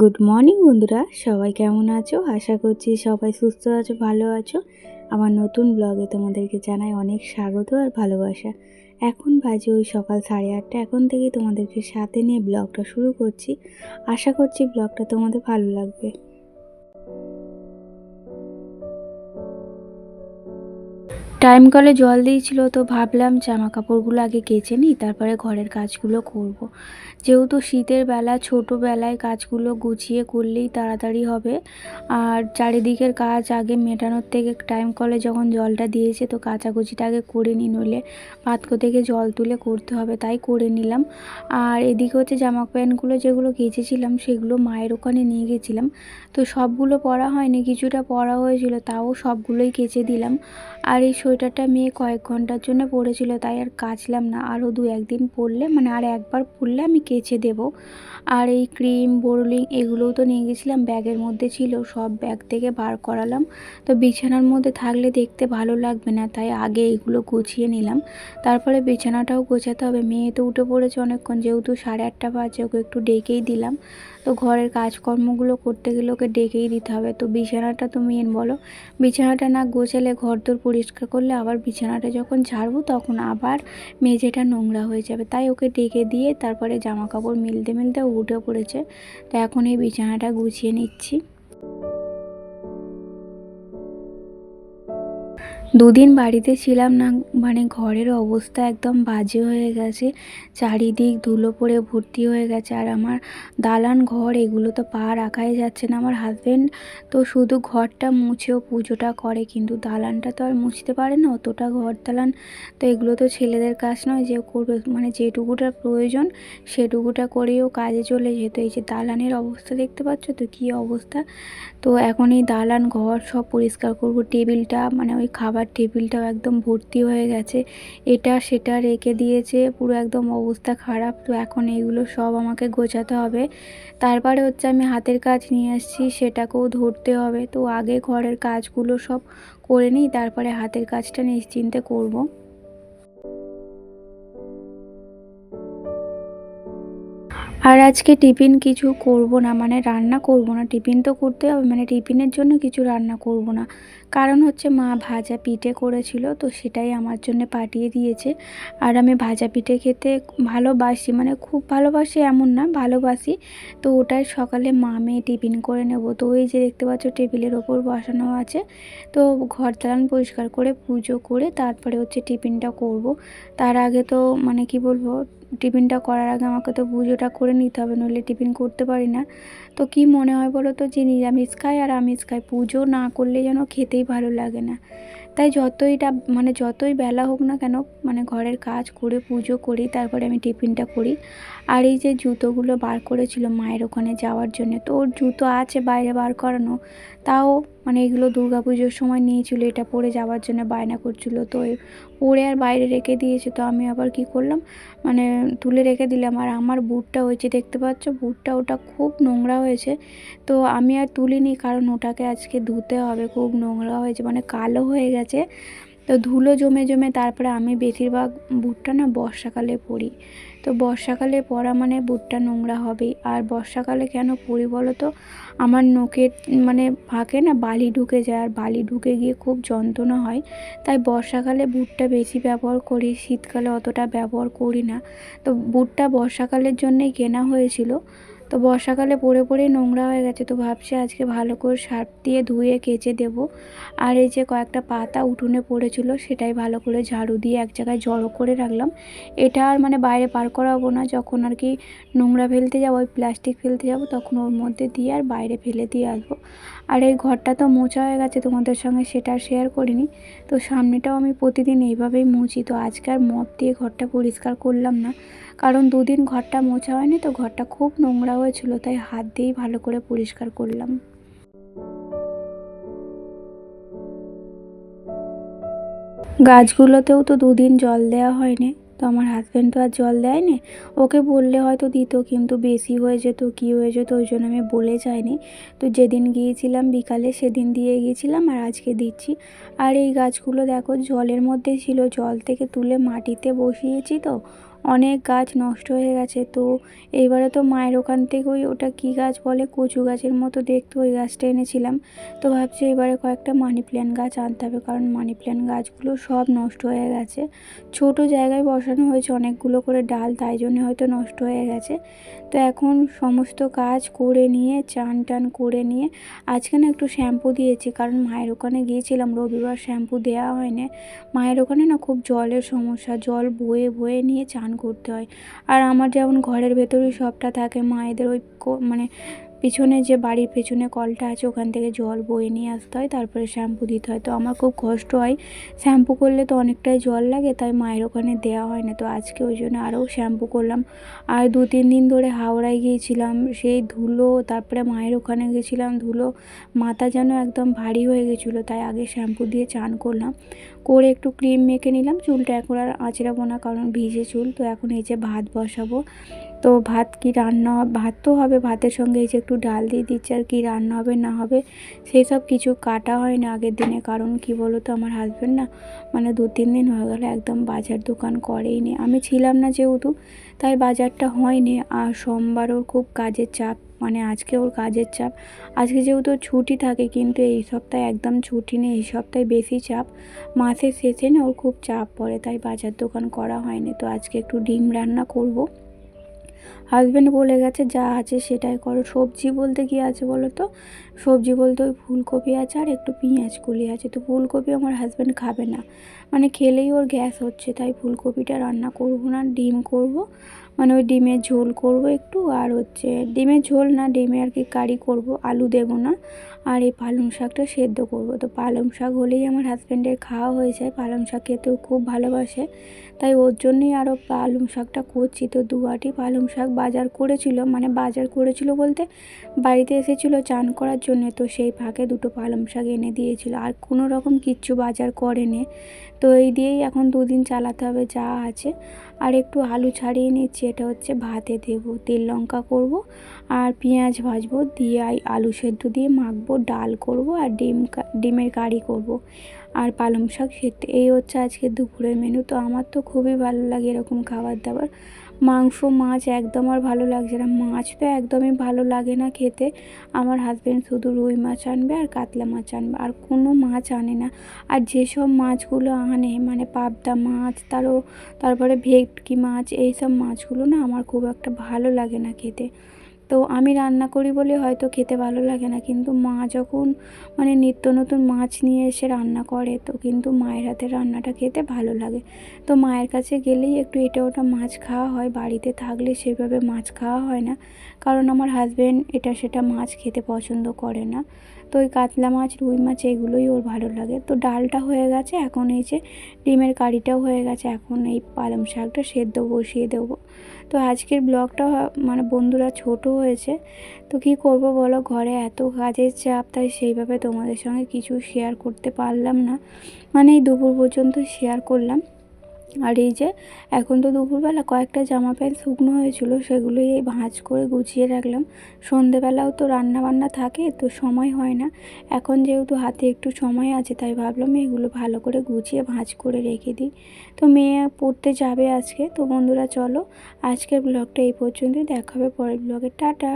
Good morning বন্ধুরা। সবাই কেমন আছো? আশা করছি সবাই সুস্থ আছো, ভালো আছো। আমার নতুন ব্লগে তোমাদেরকে জানাই অনেক স্বাগত আর ভালোবাসা। এখন বাজে ওই সকাল সাড়ে আটটা। এখন থেকে তোমাদেরকে সাথে নিয়ে ব্লগটা শুরু করছি। আশা করছি ব্লগটা তোমাদের ভালো লাগবে। টাইম কলে জল দিয়েছিল, তো ভাবলাম জামা কাপড়গুলো আগে কেচে নিই, তারপরে ঘরের কাজগুলো করব। যেহেতু শীতের বেলা, ছোটোবেলায় কাজগুলো গুছিয়ে করলেই তাড়াতাড়ি হবে। আর চারিদিকের কাজ আগে মেটানোর থেকে টাইম কলে যখন জলটা দিয়েছে, তো কাচাকুচিটা আগে করে নিই, নইলে পাতকো থেকে জল তুলে করতে হবে, তাই করে নিলাম। আর এদিকে হচ্ছে জামা প্যান্টগুলো যেগুলো কেচেছিলাম, সেগুলো মায়ের ওখানে নিয়ে গেছিলাম। তো সবগুলো পরা হয়নি, কিছুটা পরা হয়েছিল, তাও সবগুলোই কেচে দিলাম। আর এই সোয়েটারটা মেয়ে কয়েক ঘণ্টার জন্য পরেছিল তাই আর কাচলাম না। আরও দু একদিন পরলে মানে আর একবার পরলে আমি কেচে দেব। আর এই ক্রিম, বোরলিং এগুলোও তো নিয়ে গেছিলাম, ব্যাগের মধ্যে ছিল, সব ব্যাগ থেকে বার করালাম। তো বিছানার মধ্যে থাকলে দেখতে ভালো লাগবে না, তাই আগে এগুলো গুছিয়ে নিলাম। তারপরে বিছানাটাও গোছাতে হবে। মেয়ে তো উঠে পড়েছে অনেকক্ষণ, যেহেতু সাড়ে আটটা বাজে, ওকে একটু ডেকেই দিলাম। তো ঘরের কাজকর্মগুলো করতে গেলে ওকে ডেকেই দিতে হবে। তো বিছানাটা তো মেন বলো, বিছানাটা না গোছালে ঘর দোর পরিষ্কার করলে আবার বিছানাটা যখন ঝাড়বো তখন আবার মেঝেটা নোংরা হয়ে যাবে। তাই ওকে ডেকে দিয়ে তারপরে জামা কাপড় মিলতে মিলতে উঠে পড়েছে। তো এখন এই বিছানাটা গুছিয়ে নিচ্ছি। দুদিন বাড়িতে ছিলাম না মানে ঘরের অবস্থা একদম বাজে হয়ে গেছে। চারিদিক ধুলো পড়ে ভর্তি হয়ে গেছে আর আমার দালান ঘর, এগুলো তো পা রাখাই যাচ্ছে না। আমার হাজব্যান্ড তো শুধু ঘরটা মুছেও পুজোটা করে, কিন্তু দালানটা তো আর মুছতে পারে না। অতটা ঘর দালান তো এগুলো তো ছেলেদের কাজ নয়, যে করবে। মানে যেটুকুটা প্রয়োজন সেটুকুটা করেও কাজে চলে যেত। এই যে দালানের অবস্থা দেখতে পাচ্ছ তো, কী অবস্থা? তো এখন এই দালান ঘর সব পরিষ্কার করব। টেবিলটা মানে ওই খাবার টেবিলটাও একদম ভর্তি হয়ে গেছে। এটা সেটা রেখে দিয়েছে, পুরো একদম অবস্থা খারাপ। তো এখন এইগুলো সব আমাকে গোছাতে হবে। তারপরে হচ্ছে আমি হাতের কাজ নিয়ে আসছি সেটাকেও ধরতে হবে। তো আগে ঘরের কাজগুলো সব করে নিই, তারপরে হাতের কাজটা নিশ্চিন্তে করব। আর আজকে টিফিন কিছু করব না মানে রান্না করব না। টিফিন তো করতে হবে মানে টিফিনের জন্য কিছু রান্না করব না। কারণ হচ্ছে মা ভাজা পিঠে করেছিল, তো সেটাই আমার জন্য পাঠিয়ে দিয়েছে। আর আমি ভাজা পিঠে খেতে ভালোবাসি মানে খুব ভালোবাসি এমন না, ভালোবাসি। তো ওটাই সকালে মা মেয়ে টিফিন করে নেব। তো ওই যে দেখতে পাচ্ছ টেবিলের ওপর বসানো আছে। তো ঘর দালান পরিষ্কার করে, পুজো করে তারপরে হচ্ছে টিফিনটা করব। তার আগে তো মানে কি বলব টিফিনটা করার আগে আমাকে তো পুজোটা করে নিতে হবে, নইলে টিফিন করতে পারি না। তো কি মনে হয় বলো তো যে নিরামিষ খাই আর আমিষ খাই? পুজো না করলে যেন খেতেই ভালো লাগে না। তাই যতইটা মানে যতই বেলা হোক না কেন মানে ঘরের কাজ করে পুজো করি তারপরে আমি টিফিনটা করি। আর এই যে জুতোগুলো বার করেছিল মায়ের ওখানে যাওয়ার জন্য, তো ওর জুতো আছে বাইরে বার করানো। তাও মানে এগুলো পুজোর সময় নিয়েছিল, এটা পরে যাওয়ার জন্য বায়না করছিল, তো পরে আর বাইরে রেখে দিয়েছে, তো আমি আবার কি করলাম মানে তুলে রেখে দিলাম, আর আমার বুটটা হয়েছে, দেখতে পাচ্ছ বুটটা ওটা খুব নোংরা হয়েছে, তো আমি আর তুলিনি, কারণ ওটাকে আজকে ধুতে হবে, খুব নোংরা হয়েছে মানে কালো হয়ে গেছে তো ধুলো জমে জমে তারপরে আমি বেশিরভাগ বুটটা না বর্ষাকালে পরি। তো বর্ষাকালে পরা মানে বুটটা নোংরা হবেই। আর বর্ষাকালে কেন পরি বলো তো? আমার নোকের মানে ফাঁকে না বালি ঢুকে যায়। আর বালি ঢুকে গিয়ে খুব যন্ত্রণা হয়। তাই বর্ষাকালে বুটটা বেশি ব্যবহার করি। শীতকালে অতটা ব্যবহার করি না। তো বুটটা বর্ষাকালের জন্যেই কেনা হয়েছিল। তো বর্ষাকালে পরে পরেই নোংরা হয়ে গেছে, তো ভাবছি আজকে ভালো করে সার্ফ দিয়ে ধুয়ে কেচে দেবো। আর এই যে কয়েকটা পাতা উঠোনে পড়েছিল, সেটাই ভালো করে ঝাড়ু দিয়ে এক জায়গায় জড়ো করে রাখলাম। এটা আর মানে বাইরে পার করাবো না, যখন আর কি নোংরা ফেলতে যাব, ওই প্লাস্টিক ফেলতে যাব, তখন ওর মধ্যে দিয়ে আর বাইরে ফেলে দিয়ে আসব। আর এই ঘরটা তো মোছা হয়ে গেছে, তোমাদের সঙ্গে সেটা শেয়ার করিনি। তো সামনেটাও আমি প্রতিদিন এইভাবেই মুছি, তো আজকে আর মপ দিয়ে ঘরটা পরিষ্কার করলাম না। কারণ দুদিন ঘরটা মোছা হয়নি তো ঘরটা খুব নোংরা হয়েছিল, তাই হাত দিয়েই ভালো করে পরিষ্কার করলাম। গাছগুলোতেও তো দুদিন জল দেওয়া হয়নি, তো আমার হাজব্যান্ড তো আর জল দেয়নি। ওকে বললে হয়তো দিত, কিন্তু বেশি হয়ে যেত, কী হয়ে যেত ওই জন্য আমি বলে যাইনি তো যেদিন গিয়েছিলাম বিকালে সেদিন দিয়ে গিয়েছিলাম আর আজকে দিচ্ছি। আর এই গাছগুলো দেখো, জলের মধ্যে ছিল, জল থেকে তুলে মাটিতে বসিয়েছি তো অনেক গাছ নষ্ট হয়ে গেছে। তো এইবারে তো মায়ের ওখান থেকে ওই ওটা কী গাছ বলে? কচু গাছের মতো দেখতে ওই গাছটা এনেছিলাম। তো ভাবছি এবারে কয়েকটা মানি প্ল্যান্ট গাছ আনতে হবে, কারণ মানি প্ল্যান্ট গাছগুলো সব নষ্ট হয়ে গেছে। ছোট জায়গায় বসানো হয়েছে অনেকগুলো করে ডাল, তাই জন্য হয়তো নষ্ট হয়ে গেছে। তো এখন সমস্ত কাজ করে নিয়ে, চান টান করে নিয়ে, আজকে না একটু শ্যাম্পু দিয়েছি, কারণ মায়ের ওখানে গিয়েছিলাম, রবিবার শ্যাম্পু দেওয়া হয়নি। মায়ের ওখানে না খুব জলের সমস্যা, জল বয়ে বয়ে নিয়ে চান করতে হয়। আর আমার যেমন ঘরের ভেতরেই সবটা থাকে মায়েদের ওই মানে পিছনে যে বাড়ির পেছনে কলটা আছে, ওখান থেকে জল বয়ে নিয়ে আসতে হয়, তারপরে শ্যাম্পু দিতে হয়। তো আমার খুব কষ্ট হয়। শ্যাম্পু করলে তো অনেকটাই জল লাগে, তাই মায়ের ওখানে দেওয়া হয় না। তো আজকে ওই জন্য আরও শ্যাম্পু করলাম। আর দু তিন দিন ধরে হাওড়ায় গিয়েছিলাম, সেই ধুলো, তারপরে মায়ের ওখানে গেছিলাম, ধুলো মাথা যেন একদম ভারী হয়ে গেছিল, তাই আগে শ্যাম্পু দিয়ে চান করলাম। করে একটু ক্রিম মেখে নিলাম, চুলটা এখন আর আঁচড়াবো না, কারণ ভিজে চুল। তো এখন এই যে ভাত বসাবো তো ভাত কি রান্না ভাত তো হবে, ভাতের সঙ্গে যে একটু ডাল দিয়ে দিচ্ছি আর কি রান্না হবে না হবে, সেই সব কিছু কাটা হয় না আগের দিনে। কারণ কি বলো তো, আমার হাজব্যান্ড না মানে দু তিন দিন হয়ে গেল একদম বাজার দোকান করেই নি। আমি ছিলাম না যেহেতু, তাই বাজারটা হয়নি। আর সোমবারও খুব কাজের চাপ মানে আজকে ওর কাজের চাপ। আজকে যেহেতু ছুটি থাকে, কিন্তু এই সপ্তাহে একদম ছুটি নেই, এই সপ্তাহে বেশি চাপ। মাসের শেষে না ওর খুব চাপ পড়ে, তাই বাজার দোকান করা হয়নি। তো আজকে একটু ডিম রান্না করব। হাজব্যান্ড বলে গেছে, যা আছে সেটাই করো। সবজি বলতে কি আছে বলো তো? সবজি বলতে ওই ফুলকপি আছে আর একটু পেঁয়াজ কুলি আছে। তো ফুলকপি আমার হাজব্যান্ড খাবে না। মানে খেলেই ওর গ্যাস হচ্ছে, তাই ফুলকপিটা রান্না করব না, ডিম করব। মানে ওই ডিমের ঝোল করব একটু, আর হচ্ছে ডিমের ঝোল না, ডিমে আর কি কারি করব, আলু দেবো না, আর এই পালং শাকটা সেদ্ধ করব। তো পালং শাক হলেই আমার হাজব্যান্ডের খাওয়া হয়ে যায়, পালং শাক খেতেও খুব ভালোবাসে, তাই ওর জন্যই আরও পালং শাকটা করছি। তো দু আটি পালং শাক বাজার করেছিল মানে বাজার করেছিল বলতে বাড়িতে এসেছিল চান করার জন্য, তো সেই ফাঁকে দুটো পালং শাক এনে দিয়েছিল, আর কোনো রকম কিচ্ছু বাজার করেনি। তো এই দিয়েই এখন দুদিন চালাতে হবে যা আছে। আর একটু আলু ছাড়িয়ে নিচ্ছি, এটা হচ্ছে ভাতে দেবো। তেল লঙ্কা করব আর পেঁয়াজ ভাজবো, দিয়ে আলু সেদ্ধ দিয়ে মাখবো, ডাল করব আর ডিম ডিমের কারি করব। আর পালং শাক সেদ্ধ এই হচ্ছে আজকে দুপুরের মেনু তো আমার তো খুবই ভালো লাগে এরকম খাবার দাবার। মাংস, মাছ একদম আর ভালো লাগছে না। মাছ তো একদমই ভালো লাগে না খেতে। আমার হাজব্যান্ড শুধু রুই মাছ আনবে আর কাতলা মাছ আনবে, আর কোনো মাছ আনে না। আর যেসব মাছগুলো আনে মানে পাবদা মাছ, তারও, তারপরে ভেটকি মাছ, এইসব মাছগুলো না আমার খুব একটা ভালো লাগে না খেতে। তো আমি রান্না করি বলে হয়তো খেতে ভালো লাগে না। কিন্তু মা যখন মানে নিত্য নতুন মাছ নিয়ে এসে রান্না করে, তো কিন্তু মায়ের হাতের রান্নাটা খেতে ভালো লাগে। তো মায়ের কাছে গেলেই একটু এটা ওটা মাছ খাওয়া হয়। বাড়িতে থাকলে সেভাবে মাছ খাওয়া হয় না। কারণ আমার হাজব্যান্ড এটা সেটা মাছ খেতে পছন্দ করে না। তো ওই কাতলা মাছ, রুই মাছ এগুলোই ওর ভালো লাগে। তো ডালটা হয়ে গেছে, এখন এই যে ডিমের কারিটাও হয়ে গেছে, এখন এই পালং শাকটা সেদ্ধ বসিয়ে দেবো। তো আজকের ব্লগটা মানে বন্ধুরা ছোট হয়েছে, তো কী করব বলো? ঘরে এত কাজের চাপ, তাই সেইভাবে তোমাদের সঙ্গে কিছু শেয়ার করতে পারলাম না। মানে এই দুপুর পর্যন্ত শেয়ার করলাম। আর এই যে এখন তো দুপুরবেলা কয়েকটা জামা প্যান্ট শুকনো হয়েছিল, সেগুলোই এই ভাঁজ করে গুছিয়ে রাখলাম। সন্ধেবেলাও তো রান্না বান্না থাকে, তো সময় হয় না। এখন যেহেতু হাতে একটু সময় আছে, তাই ভাবলাম এগুলো ভালো করে গুছিয়ে ভাঁজ করে রেখে দিই। তো মেয়ে পড়তে যাবে আজকে, তো বন্ধুরা চলো আজকের ব্লগটা এই পর্যন্তই, দেখা হবে পরের ব্লগে। টাটা!